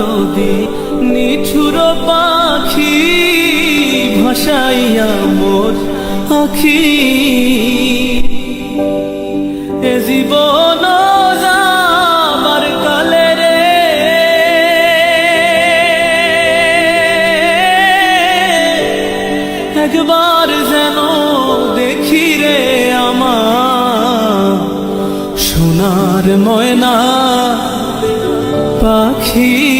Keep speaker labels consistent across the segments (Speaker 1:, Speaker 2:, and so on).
Speaker 1: নদী, নিঠুর পাখি ভাসাইয়া মোর আখি। এ জীবন যাবার কালে রে। একবার যেন দেখি রে আমার সোনার ময়না পাখি।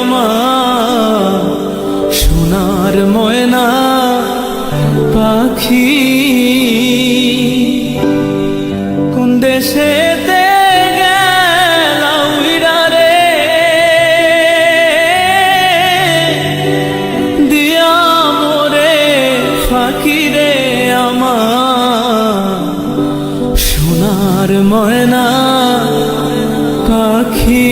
Speaker 1: সোনার ময়না পাখি।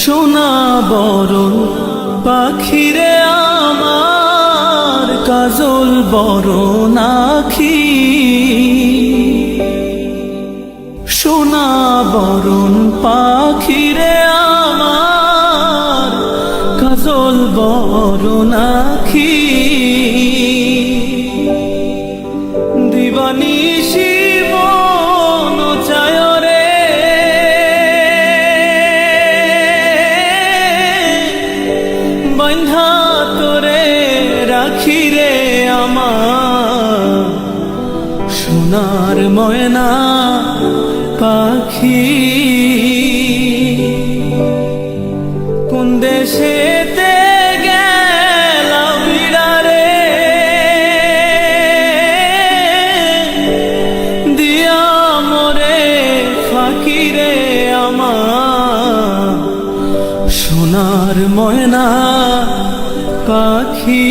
Speaker 1: সোনা বরণ পাখিরে আমার, কাজল বরণ আখি। সোনা বরণ পাখিরে আমার, কাজল বরণ বন্ধা তোরে রাখি রে আমার। সোনার ময়না পাখি সোনার ময়না পাখি।